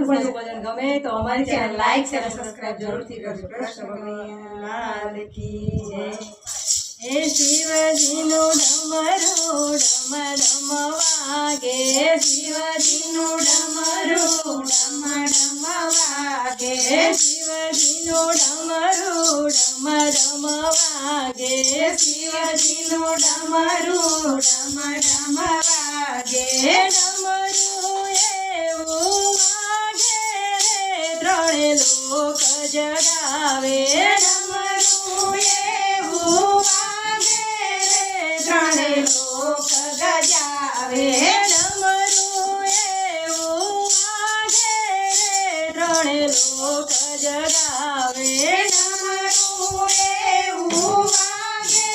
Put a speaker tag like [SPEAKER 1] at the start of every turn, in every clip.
[SPEAKER 1] આપણું ભજન ગમે તો અમારી ચેનલ લાઈક શેર અને સબસ્ક્રાઇબ જરૂરથી કરજો કૃષ્ણ ભગવાન લાલ કી જય હે શિવજીનું ડમરું ડમ ડમ વાગે શિવજીનું ડમરું ડમ ડમ વાગે શિવજીનું ડમરું ડમ ડમ વાગે શિવજીનું ડમરું ડમ ડમ વાગે ડમરું જગાવે ડમરું એવું વાગે રે ત્રણે લોક ગજાવે ડમરું એવું વાગે રે ત્રણે લોક જગાવે ડમરું એવું વાગે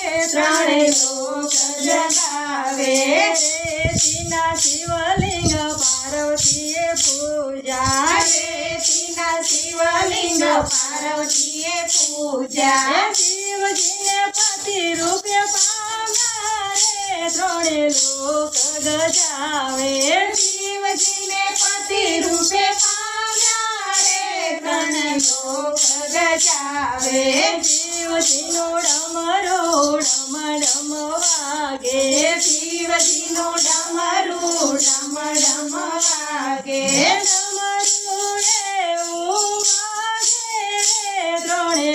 [SPEAKER 1] રે, ત્રણે લોક જગાવે પાર્વતીએ પૂજા શિવજીને પતિ રૂપે પામ્યા રે ત્રણે લોક ગજાવે શિવજીને પતિ રૂપે પામ્યા રે ત્રણે લોક ગજાવે શિવજીનો ડમરો ડમ ડમ વાગે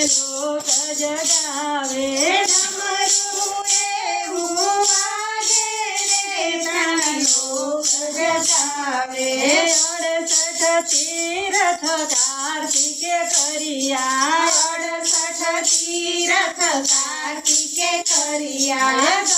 [SPEAKER 1] લોક જગાવે ડમરું એવું વાગે રે ત્રણે લોક જગાવે અડસઠ તીરથ કાર્તિકે કર્યા અડસઠ તીરથ કાર્તિકે કર્યા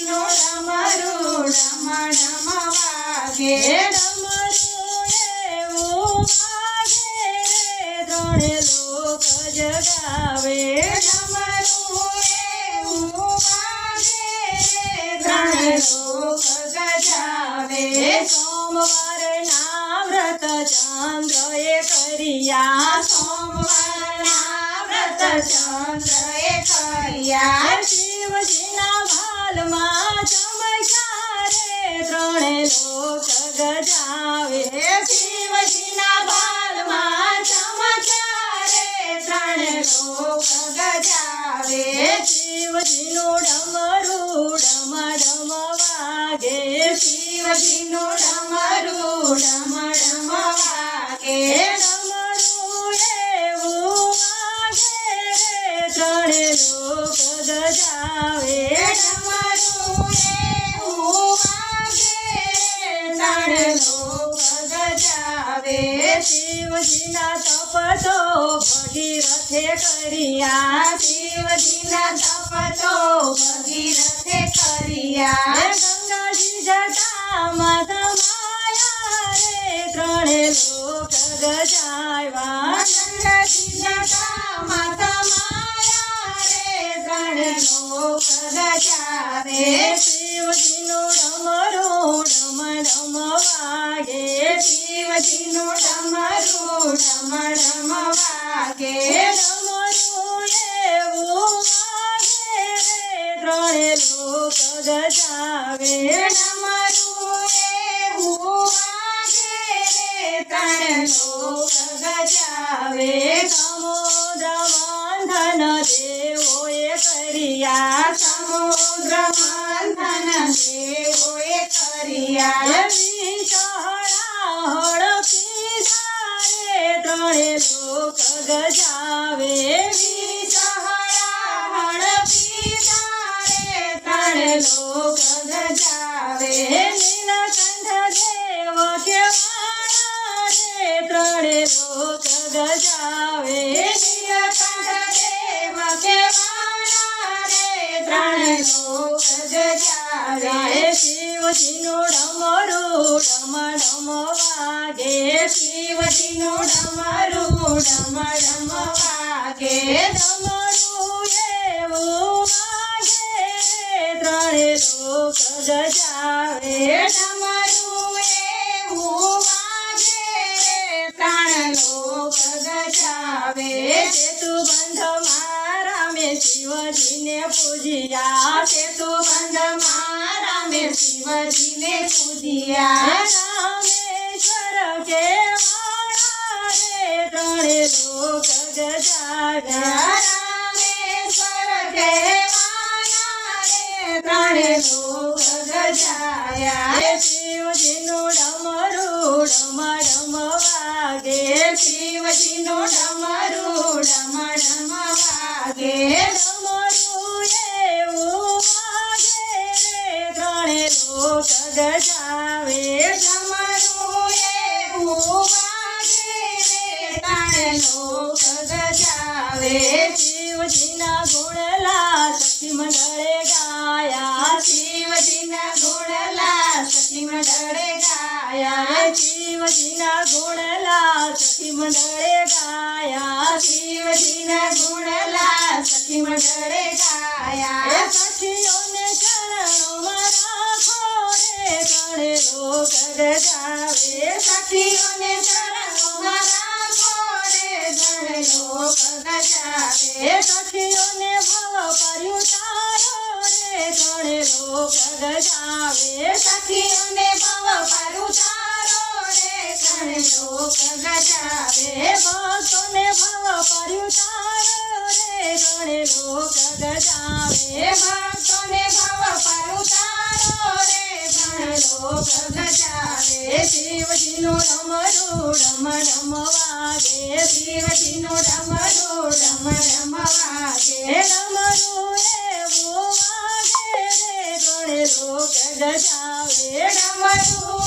[SPEAKER 1] શિવજીનો ડમરું ડમ ડમ વાગે. ડમરું એવું વાગે રે ત્રણે લોક જગાવે ડમરું એવું વાગે રે ત્રણે લોક ગજાવે સોમવાર ના વ્રત ચંદ્ર કર્યા. સોમવાર ના વ્રત ચંદ્ર એ કર્યા. ગજાવે શિવજીનું ડમરું ડમ ડમ વાગે, શિવજીનું ડમરું ડમ ડમ વાગે, ડમરું એવું વાગે રે, ત્રણે લોક ગજાવે શિવજીના તપ તો ભગીરથે કર્યા શિવજીના તપ તો ભગીરથે કર્યા ગંગાજી જટામાં તમાયા રે ત્રણે લોક ગજાવ્યા ગંગાજી જટામાં તમાયા રે ત્રણે લોક ગજાવે શિવજીનો ડમરો ડમ ડમ વાગે શિવજીનો ડમરો ડમ ડમ વાગે ડમરું એવું વાગે રે ત્રણે લોક ગજાવે ડમરું એવું વાગે રે ત્રણે લોક ગજાવે સમુદ્ર મંથન દેવોએ કર્યા સમુદ્ર મંથન દેવોએ કર્યા લોક ગજાવે નીલકંઠ દેવ કેવાળા રે ત્રણે લોક ગજાવે નીલકંઠ દેવ કેવાળા રે ત્રણે લોક ગજાવે. શિવજીનો ડમરું ડમ ડમ વાગે, શિવજીનો ડમરું ડમ ડમ વાગે, ડમરું ગજાવે
[SPEAKER 2] ડમરું એવું વાગે રે ત્રણ લોક ગજાવે
[SPEAKER 1] સેતુ બંધ મારા મેં શિવજીને પૂજ્યા
[SPEAKER 2] સેતુ બંધ મારા મેં શિવજીને પૂજ્યા
[SPEAKER 1] રામેશ્વર કેવાળા રે ત્રણે લોક ગજાવ્યા
[SPEAKER 2] રામેશ્વર કહેવાના રે ત્રણે લોક ગજાયા
[SPEAKER 1] શિવજીનું ડમરું ડમ ડમ વાગે
[SPEAKER 2] શિવજીનું ડમરું ડમ ડમ વાગે
[SPEAKER 1] ડમરું એવું વાગે રે ત્રણે લોક ગજાવે
[SPEAKER 2] ડમરું એવું વાગે રે ત્રણે લોક ગજાવે
[SPEAKER 1] ગાયા,
[SPEAKER 2] શિવજીના ગુણલા, સખી મંડળે ગાયા,
[SPEAKER 1] શિવજીના ગુણલા, સખી મંડળે ગાયા. સખીઓને ચરણોમાં રાખો રે ત્રણે લોક ગજાવે.
[SPEAKER 2] સખીઓને ચરણોમાં રાખો રે ત્રણે લોક ગજાવે.
[SPEAKER 1] સખીઓને ભવ કર્યું તારો રે ત્રણે લોક ગજાવે.
[SPEAKER 2] સખીઓને ભવ પર ઉતારો
[SPEAKER 1] मन लोक गजावे वो तुम्हें भव पर उतारो
[SPEAKER 2] रे। गण लोक गजावे वो तुम्हें भव पर
[SPEAKER 1] उतारो रे। गण लोक गजावे
[SPEAKER 2] शिव जी नो रम रो
[SPEAKER 1] रम नो रम रो रम रम वागे।
[SPEAKER 2] रम रो रे रे। गण लोक गजावे,
[SPEAKER 1] रम रो